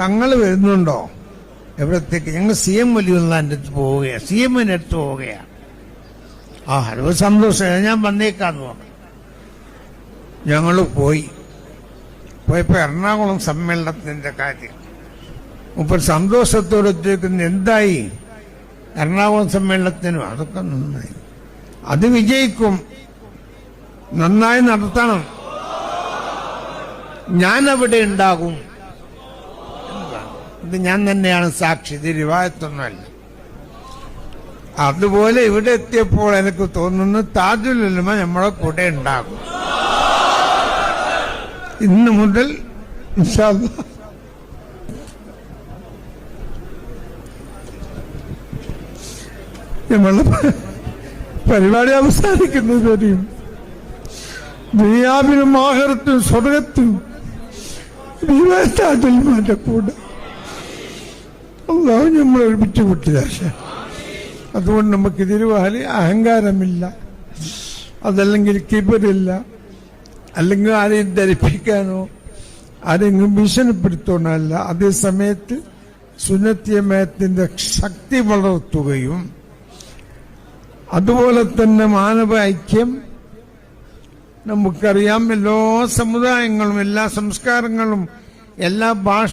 തങ്ങൾ വരുന്നുണ്ടോ? എവിടത്തേക്ക്? ഞങ്ങൾ C M വലിയുള്ള അടുത്ത് പോവുകയാണ് സി എമ്മിന്റെ അടുത്ത് പോവുകയാണ് ആ ഹലോ സന്തോഷം. ഞാൻ വന്നേക്കാന്ന് പറഞ്ഞു. ഞങ്ങൾ പോയി. പോയപ്പോ എറണാകുളം സമ്മേളനത്തിന്റെ കാര്യം. മുപ്പത് സന്തോഷത്തോടെ ഉദ്ദേശിക്കുന്ന എന്തായി? എറണാകുളം സമ്മേളനത്തിനും അതൊക്കെ നന്നായി. അത് വിജയിക്കും. നന്നായി നടത്തണം. ഞാൻ അവിടെ ഉണ്ടാകും. ഇത് ഞാൻ തന്നെയാണ് സാക്ഷി ഇത് റിവായത്തൊന്നുമല്ല അതുപോലെ ഇവിടെ എത്തിയപ്പോൾ എനിക്ക് തോന്നുന്നു താജുലുലമ നമ്മളെ കൂടെ ഉണ്ടാകും. ഇന്ന് മുതൽ ഇൻഷാ അല്ലാ നമ്മളെ പരിപാടി അവസാനിക്കുന്നത് വരെയും ദുനിയാവിനും ആഹരത്തും സ്വർഗത്തും ദൈവത്താജന്മാരുടെ കൂടെ. അള്ളാഹു നമ്മൾ ഒരുമിച്ച് വിട്ടില്ലാശ അതുകൊണ്ട് നമുക്ക് തിരുവാലി അഹങ്കാരമില്ല. അതല്ലെങ്കിൽ കിബറില്ല. അല്ലെങ്കിൽ ആരെയും ധരിപ്പിക്കാനോ ആരെങ്കിലും ഭീഷണിപ്പെടുത്താനല്ല അതേ സമയത്ത് സുന്നത്തിയമയത്തിന്റെ ശക്തി വളർത്തുകയും അതുപോലെ തന്നെ മാനവ ഐക്യം. നമുക്കറിയാം എല്ലാ സമുദായങ്ങളും എല്ലാ സംസ്കാരങ്ങളും എല്ലാ ഭാഷ